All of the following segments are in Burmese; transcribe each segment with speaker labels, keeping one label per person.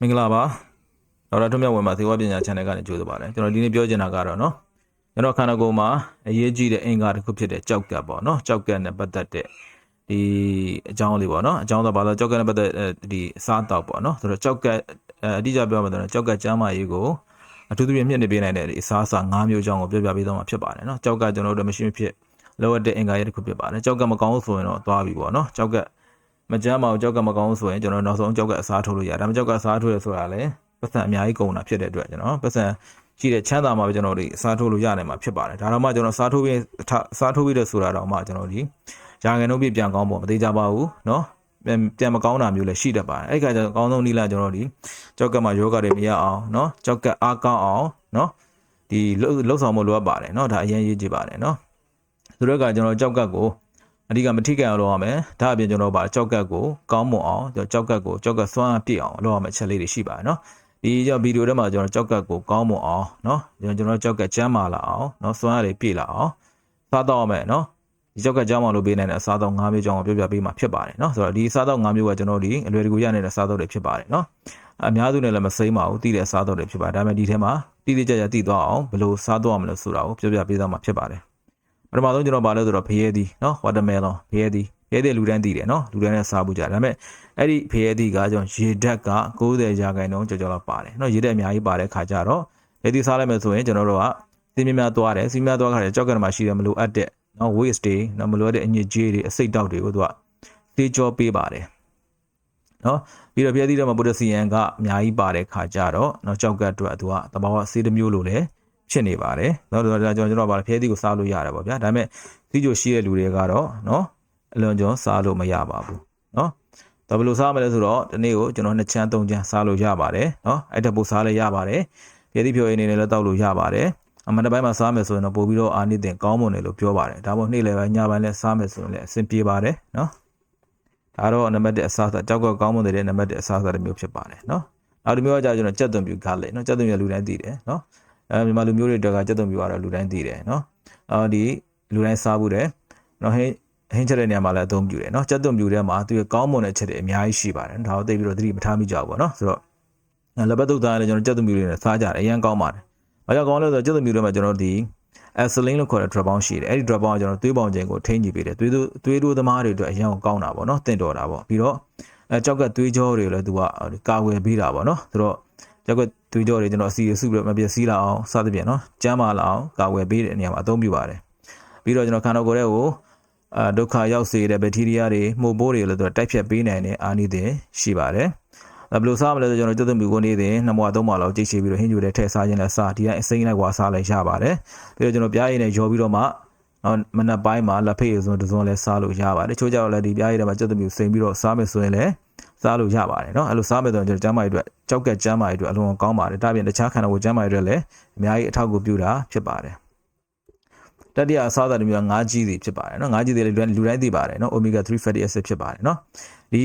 Speaker 1: မင်္ဂလာပါဒေါက်တာထွန်းမြတ်ဝင်ပါသေဝပညာ channel ကနေကြိုဆိုပါတယ်ကျွန်တော်ဒီနေ့ပြောချင်တာကတော့နော်ကျွန်တော်ခန္ဓာကိုယ်မှာအရေးကြီးတဲ့အင်္ဂါတစ်ခုဖြစ်တဲ့ကြောက်ကပ်ပေါ့နော်ကြောက်ကပ်နဲ့ပတ်သက်တဲ့ဒီအကြောင်းလေးပေါ့နော်အကြောင်းတော့ဘာလို့ကြောက်ကပ်နဲ့ပတ်သက်ဒီအစားအသောက်ပေါ့နော်ဆိုတော့ကြောက်ကပ်အတိအကျပြောမှဆိုတော့ကြောက်ကပ်ကျမ်းမာရေးကိုအထူးသဖြင့်မြင့်နေပေးနိုင်တဲ့အစားအစာ၅မျိုးအကြောင်းကိုပြောပြပေးသွားမှာဖြစ်ပါတယ်နော်ကြောက်ကပ်ကျွန်တော်တို့မရှိမဖြစ်လိုအပ်တဲ့အင်္ဂါရဲ့တစ်ခုဖြစ်ပါတယ်ကြောက်ကပ်မကောင်းဆိုရင်တော့သွားပြီပေါ့နော်ကြောက်ကပ် မကြမ်းမအောင်ကြောက်ကပ်မကောင်းဆိုရင်ကျွန်တော်နောက်ဆုံးကြောက်ကပ်အစားထိုးလို့ရတယ်ဒါပေမဲ့ကြောက်ကပ်အစားထိုးရဆိုတာလည်း ပတ်စံအများကြီးကုန်တာဖြစ်တဲ့အတွက်ကျွန်တော်ပတ်စံရှိတဲ့ချမ်းသာမှာပဲကျွန်တော်တို့စားထိုးလို့ရနိုင်မှာဖြစ်ပါတယ်ဒါတော့မှကျွန်တော်စားထိုးပြီးစားထိုးပြီးတဲ့ဆိုတာတော့မှကျွန်တော်ဒီရာငယ်နှုန်းပြပြန်ကောင်းဖို့မသေးကြပါဘူးเนาะပြန်ပြန်မကောင်းတာမျိုးလည်းရှိတတ်ပါတယ်အဲ့ခါကျတော့အကောင်းဆုံးနည်းလမ်းကျွန်တော်ဒီကြောက်ကတ်မှာယောဂတွေမရအောင်เนาะကြောက်ကတ်အားကောင်းအောင်เนาะဒီလှုပ်ဆောင်မှုလိုအပ်ပါတယ်เนาะဒါအရင်ရေးကြည့်ပါတယ်เนาะဆိုတော့ကကျွန်တော်ကြောက်ကတ်ကို အဓိကမထိခိုက်အောင်လုပ်ရမယ်ဒါအပြင်ကျွန်တော်ပါကြောက်ကတ်ကိုကောင်းမွန်အောင်ကျွန်တော်ကြောက်ကတ်ကိုကြောက်ကတ်စွမ်းပြည့်အောင်လုပ်ရမယ့်ချက်လေးတွေရှိပါတယ်နော်ဒီကြောင့်ဗီဒီယိုထဲမှာကျွန်တော်ကြောက်ကတ်ကိုကောင်းမွန်အောင်နော်ကျွန်တော်ကြောက်ကတ်ကျမ်းမာလာအောင်နော်စွမ်းရည်ပြည့်လာအောင်စားတော့မယ်နော်ဒီကြောက်ကကြောင်းမလို့ပေးနိုင်တဲ့အစားသောက်၅မျိုးကြောင်းကိုပြောပြပေးမှာဖြစ်ပါတယ်နော်ဆိုတော့ဒီအစားသောက်၅မျိုးကကျွန်တော်ဒီအလွယ်တကူရနိုင်တဲ့အစားသောက်တွေဖြစ်ပါတယ်နော်အများစုနဲ့လည်းမစိမ့်ပါဘူးတည်တဲ့အစားသောက်တွေဖြစ်ပါတယ်ဒါပေမဲ့ဒီထဲမှာတည်တည်ကြကြတည်သွားအောင်ဘယ်လိုစားသွားမလဲဆိုတာကိုပြောပြပေးသွားမှာဖြစ်ပါတယ် ပထမဆုံးကျွန်တော်ဗာလဲဆိုတော့ဖရဲသီးနော်ဝါတာမဲလွန်ဖရဲသီးဖရဲသီးလူတန်းသီးတယ်နော်လူတန်းနဲ့စားဖို့ကြဒါပေမဲ့အဲ့ဒီဖရဲသီးကကျွန်တော်ရေဓာတ်က90ရာခိုင်နှုန်းကျော်ကျော်လောက်ပါတယ်နော်ရေဓာတ်အများကြီးပါတဲ့ခါကြတော့ဖရဲသီးစားလိုက်မယ်ဆိုရင်ကျွန်တော်တို့ကစီးမြများသွားတယ်စီးမြသွားခါကျကြောက်ကနမှာရှိတယ်မလိုအပ်တဲ့နော် waste တွေနော်မလိုအပ်တဲ့အညစ်အကြေးတွေအဆိပ်တောက်တွေကိုသူကသေချောပေးပါတယ်နော်ပြီးတော့ဖရဲသီးထဲမှာပိုတက်ဆီယမ်ကအများကြီးပါတဲ့ခါကြတော့နော်ကြောက်ကအတွက်သူကတဘာဝဆေးတစ်မျိုးလိုလည်း ဖြစ်နေပါတယ်เนาะဒါကျွန်တော်ကျွန်တော်ဗာဖရဲသီးကိုစားလို့ရတယ်ပေါ့ဗျာဒါပေမဲ့သီးကြိုရှိတဲ့လူတွေကတော့เนาะအလွန်ကျွန်းစားလို့မရပါဘူးเนาะဒါဘယ်လိုစားမလဲဆိုတော့ဒီနေ့ကိုကျွန်တော်နှစ်ချမ်းသုံးချမ်းစားလို့ရပါတယ်เนาะအဲ့တက်ပို့စားလည်းရပါတယ်ဖရဲသီးဖြိုရင်းနေလည်းတောက်လို့ရပါတယ်အမှန်တပိုင်းမှာစားမယ်ဆိုရင်တော့ပို့ပြီးတော့အာနိသင်ကောင်းမွန်တယ်လို့ပြောပါတယ်ဒါမှမဟုတ်နေ့လယ်ပိုင်းညပိုင်းလည်းစားမယ်ဆိုရင်လည်းအဆင်ပြေပါတယ်เนาะဒါတော့နံပါတ်1အစားအစာကြောက်ကကောင်းမွန်တဲ့နံပါတ်1အစားအစာတစ်မျိုးဖြစ်ပါတယ်เนาะနောက်တစ်မျိုးကကြာကျွန်တော်ကြက်သွန်ပြူဂါလိเนาะကြက်သွန်ပြူလူတိုင်းသိတယ်เนาะ အဲမြန်မာလူမျိုးတွေအတွက်ကကြက်သွန်ပြူကတော့လူတိုင်းသိတယ်နော်အော်ဒီလူတိုင်းစားဘူးတယ်နော်ဟင်းဟင်းချက်တဲ့နေရာမှာလည်းအသုံးပြုတယ်နော်ကြက်သွန်ပြူထဲမှာသူရကောင်းမွန်တဲ့ချက်တွေအများကြီးရှိပါတယ်ဒါကိုသိပြီးတော့သတိမထားမိကြဘူးပေါ့နော်ဆိုတော့လက်ပတ်သုတ်သားလည်းကျွန်တော်ကြက်သွန်ပြူတွေနဲ့စားကြတယ်အရင်ကောင်းပါတယ်ဘာကြောင့်ကောင်းလဲဆိုတော့ကြက်သွန်ပြူထဲမှာကျွန်တော်ဒီ acetylene လို့ခေါ်တဲ့ drop bound ရှိတယ်အဲ့ဒီ drop bound ကကျွန်တော်သွေးပေါင်ခြင်းကိုထိန်းကြည့်ပေးတယ်သွေးသွေးတို့သမားတွေအတွက်အရင်ကောင်းတာပေါ့နော်တင့်တော်တာပေါ့ပြီးတော့အဲကြောက်ကသွေးကြောတွေကိုလည်းသူကကာဝယ်ပေးတာပေါ့နော်ဆိုတော့ ကြောက်ကသွေးကြောတွေကျွန်တော်အစီအစုပြီးတော့မပြည့်စည်လာအောင်စသဖြင့်နော်ကျန်းမာလာအောင်ကာဝယ်ပေးတဲ့နေရာမှာအသုံးပြုပါတယ်ပြီးတော့ကျွန်တော်ခန္ဓာကိုယ်ရဲ့ကိုအာဒုက္ခရောက်စေတဲ့ဘက်တီးရီးယားတွေမှုပိုးတွေလည်းသူကတိုက်ဖြတ်ပေးနိုင်တဲ့အာနိသင်ရှိပါတယ်ဘယ်လိုစားမလဲဆိုကျွန်တော်ကျွတ်သွမြူကိုနေတဲ့နှစ်မွာသုံးမလောက်ကြိတ်ရှိပြီးတော့ဟင်းကျူတဲ့ထည့်စားခြင်းနဲ့စားဒီတိုင်းအစိမ့်လိုက်ကွာစားလိုက်ရပါတယ်ပြီးတော့ကျွန်တော်ပြားရည်နဲ့ရောပြီးတော့မှ နော်မနက်ပိုင်းမှာလက်ဖက်ရည်စုံတစ်စုံလည်းစားလို့ရပါတယ်ချိုးကြတော့လည်းဒီပြားရည်တွေမှာကြက်သမီးကိုစိမ်ပြီးတော့စားမယ်ဆိုရင်လည်းစားလို့ရပါတယ်နော်အဲ့လိုစားမယ်ဆိုရင်ကျွန်တော်ကျမ်းမာရေးအတွက်ကြောက်ကက်ကျမ်းမာရေးအတွက်အလွန်ကောင်းပါတယ်ဒါပြင်တခြားခန္ဓာကိုယ်ကျမ်းမာရေးအတွက်လည်းအများကြီးအထောက်အကူပြုတာဖြစ်ပါတယ်တတိယအစားအစာတစ်မျိုးကငါးကြီးသည်ဖြစ်ပါတယ်နော်ငါးကြီးသည်လည်းလူတိုင်းသိပါတယ်နော် omega 3 fatty acid ဖြစ်ပါတယ်နော်ဒီ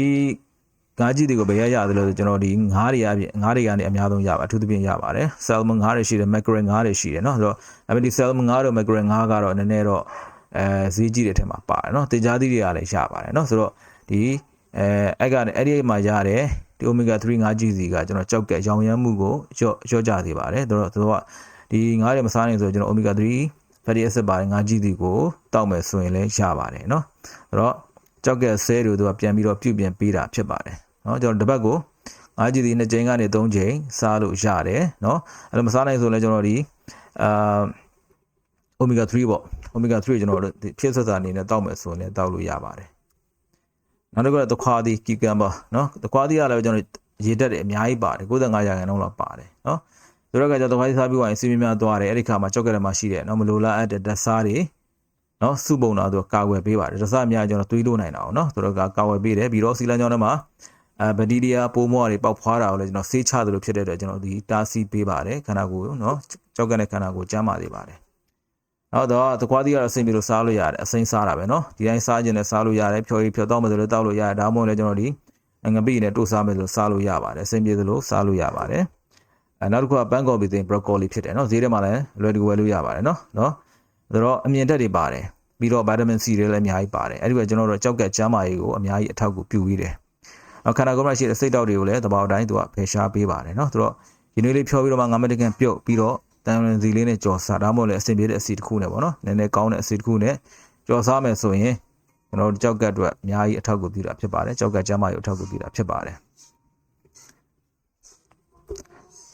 Speaker 1: ငါးကြီးတွေကိုဘယ်ရရတယ်လဲဆိုကျွန်တော်ဒီငါးတွေအပြင်ငါးတွေကနေအများဆုံးရပါအထူးသဖြင့်ရပါတယ် salmon ငါးတွေရှိတယ် mackerel ငါးတွေရှိတယ်เนาะဆိုတော့အမေဒီ salmon ငါးတို့ mackerel ငါးကတော့နည်းနည်းတော့အဲဈေးကြီးတဲ့ထဲမှာပါတယ်เนาะတင်ကြားသီးတွေကလည်းရပါတယ်เนาะဆိုတော့ဒီအဲအဲ့ကနေအဲ့ဒီမှာရတဲ့ဒီ omega 3ငါးကြီးစီကကျွန်တော်ကြောက်ကရောင်ရမ်းမှုကိုရော့ရော့ကြစေပါတယ်တို့တော့တို့ကဒီငါးတွေမစားနိုင်ဆိုကျွန်တော် omega 3 fatty acid ပါတယ်ငါးကြီးစီကိုတောက်မယ်ဆိုရင်လည်းရပါတယ်เนาะအဲ့တော့ ကြောက်ကဆဲတွေသူကပြန်ပြီးတော့ပြုပြင်ပေးတာဖြစ်ပါတယ်เนาะကျွန်တော်တစ်ပတ်ကိုငါးကြီးစီနှစ်ကြိမ်ကနေသုံးကြိမ်စားလို့ရတယ်เนาะအဲ့လိုမစားနိုင်ဆိုလည်းကျွန်တော်ဒီအာ omega 3ပေါ့ omega 3ကျွန်တော်တို့ဖြစ်ဆက်စာအနေနဲ့တောက်မယ်ဆိုရင်တောက်လို့ရပါတယ်နောက်တစ်ခုကသခွားသီးကီကမ်ပါเนาะသခွားသီးကလည်းကျွန်တော်ရေတက်တယ်အများကြီးပါတယ်95ရာခိုင်နှုန်းလောက်ပါတယ်เนาะဆိုတော့ကကြသခွားသီးစားပြီးသွားရင်စီမင်းများသွားတယ်အဲ့ဒီခါမှာကြောက်ကရက်မှာရှိတယ်เนาะမလိုလားအပ်တဲ့ဓာတ်စားတွေ နော်စုပုံတာသူကကာကွယ်ပေးပါတယ်တစအများကျွန်တော်တွေးလို့နိုင်တာအောင်နော်ဆိုတော့ကာကွယ်ပေးတယ်ပြီးတော့စီလန်ကျောင်းထဲမှာအဲဗတီးရီးယားပိုးမွားတွေပောက်ဖွားတာကိုလည်းကျွန်တော်ဆေးချသလိုဖြစ်တဲ့အတွက်ကျွန်တော်ဒီတားဆီးပေးပါတယ်ခန္ဓာကိုယ်နော်ကြောက်ကနဲ့ခန္ဓာကိုယ်ကျန်းမာစေပါတယ်နောက်တော့သခွားသီးကတော့အစိမ့်ပြီးလို့စားလို့ရတယ်အစိမ့်စားတာပဲနော်ဒီတိုင်းစားခြင်းနဲ့စားလို့ရတယ်ဖြော်ရီဖြော်တော့မယ်ဆိုလို့တောက်လို့ရတယ်ဒါမှမဟုတ်လည်းကျွန်တော်ဒီငပိနဲ့တို့စားမယ်ဆိုစားလို့ရပါတယ်အစိမ့်ပြေသလိုစားလို့ရပါတယ်အဲနောက်တစ်ခုကပန်းကော်ပီသင်းဘရိုကိုလီဖြစ်တယ်နော်ဈေးထဲမှာလည်းလွယ်တူဝယ်လို့ရပါတယ်နော်နော်ဆိုတော့အမြင်တက်တွေပါတယ် ပြီးတော့ vitamin C တွေလည်းအများကြီးပါတယ်အဲ့ဒီကကျွန်တော်တို့ကြောက်ကက်ကျန်းမာရေးကိုအများကြီးအထောက်အကူပြုပြီးတယ်နောက်ခန္ဓာကိုယ်မှာရှိတဲ့စိတ်တောက်တွေကိုလည်းသဘာဝတိုင်းသူကဖယ်ရှားပေးပါတယ်နော်သူတော့ဒီနေ့လေးဖြောပြီးတော့မှငါမတကန်ပြုတ်ပြီးတော့တန်ရင်စီလေးနဲ့ကြော်စားဒါမှမဟုတ်လည်းအဆင်ပြေတဲ့အစီတစ်ခုနဲ့ပေါ့နော်နည်းနည်းကောင်းတဲ့အစီတစ်ခုနဲ့ကြော်စားမယ်ဆိုရင်ကျွန်တော်တို့ကြောက်ကတ်အတွက်အများကြီးအထောက်အကူပြုတာဖြစ်ပါတယ်ကြောက်ကတ်ကျမ်းမာရေးအထောက်အကူပြုတာဖြစ်ပါတယ်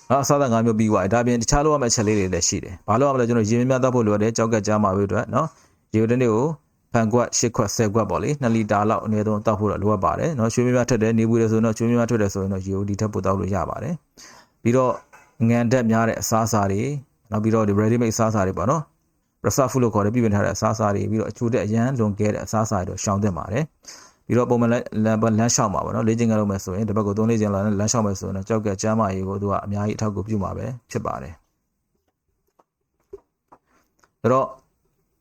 Speaker 1: နော်အစားအသောက်၅မျိုးပြီးသွားပြီဒါပြင်တခြားလိုရမယ့်ချက်လေးတွေလည်းရှိတယ်ဘာလို့ရမလဲကျွန်တော်ရေမြမြတောက်ဖို့လိုတယ်ကြောက်ကတ်ကျမ်းမာရေးအတွက်နော် ရေတနေ့ကိုဖန်ကွက်၈ခွက်၁၀ခွက်ပေါ့လေ2လီတာလောက်အနည်းဆုံးတောက်ဖို့တော့လိုအပ်ပါတယ်နော်ရွှေမြမြထက်တယ်နေဘူးတယ်ဆိုတော့ရွှေမြမြထွက်တယ်ဆိုရင်တော့ရေကိုဒီထက်ပိုတောက်လို့ရပါတယ်ပြီးတော့ငံတက်များတဲ့အစားအစာတွေနောက်ပြီးတော့ဒီ ready made အစားအစာတွေပေါ့နော် reserve food လို့ခေါ်တဲ့ပြည်ပင်ထားတဲ့အစားအစာတွေပြီးတော့အချို့တဲ့အရန်လွန်ကဲတဲ့အစားအစာတွေတော့ရှောင်သင့်ပါတယ်ပြီးတော့ပုံမှန်လမ်းလမ်းလမ်းလျှောက်မှာပေါ့နော်လေ့ကျင့်ကြလုပ်မယ်ဆိုရင်တစ်ဘက်ကို3လေးကျင်လာနဲ့လမ်းလျှောက်မယ်ဆိုရင်တော့ကြောက်ကကျမ်းမာရေးကိုသူကအများကြီးအထောက်အကူပြုမှာပဲဖြစ်ပါတယ်ဒါတော့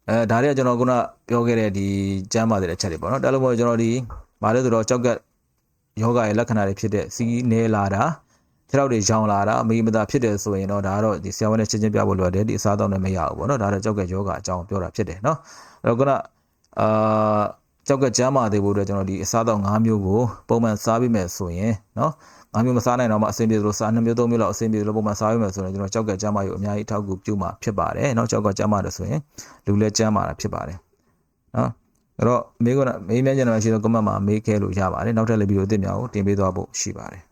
Speaker 1: အဲဒါတွေကကျွန်တော်ခုနပြောခဲ့တဲ့ဒီကျမ်းမာတဲ့အချက်တွေပေါ့နော်ဒါလို့မို့ကျွန်တော်ဒီဗာလဲဆိုတော့ကြောက်ကယောဂရဲ့လက္ခဏာတွေဖြစ်တဲ့စီးနေလာတာခြေထောက်တွေရောင်လာတာအမေမသာဖြစ်တယ်ဆိုရင်တော့ဒါကတော့ဒီဆရာဝန်နဲ့ချင်းချင်းပြဖို့လိုတယ်ဒီအစားအသောက်နဲ့မရဘူးပေါ့နော်ဒါတော့ကြောက်ကယောဂအကြောင်းပြောတာဖြစ်တယ်နော်အဲ့တော့ခုနအာကြောက်ကကျမ်းမာသေးဖို့အတွက်ကျွန်တော်ဒီအစားအသောက်၅မျိုးကိုပုံမှန်စားပြီးမယ်ဆိုရင်နော် ၅မျိုးမစားနိုင်တော့မှအဆင်ပြေသလိုစား၂မျိုး၃မျိုးလောက်အဆင်ပြေသလိုပုံမှန်စားပြီးမယ်ဆိုရင်ကျွန်တော်ကြောက်ကကျမ်းမာရေးအများကြီးအထောက်အကူပြုမှာဖြစ်ပါတယ်နော်ကြောက်ကကျမ်းမာတယ်ဆိုရင်လူလည်းကျမ်းမာတာဖြစ်ပါတယ်နော်အဲ့တော့မေးကမေးမြန်းကြတယ်မှာရှိတော့ comment မှာမေးခဲလို့ရပါတယ်နောက်ထပ်လည်းဗီဒီယိုအသစ်များကိုတင်ပေးသွားဖို့ရှိပါတယ်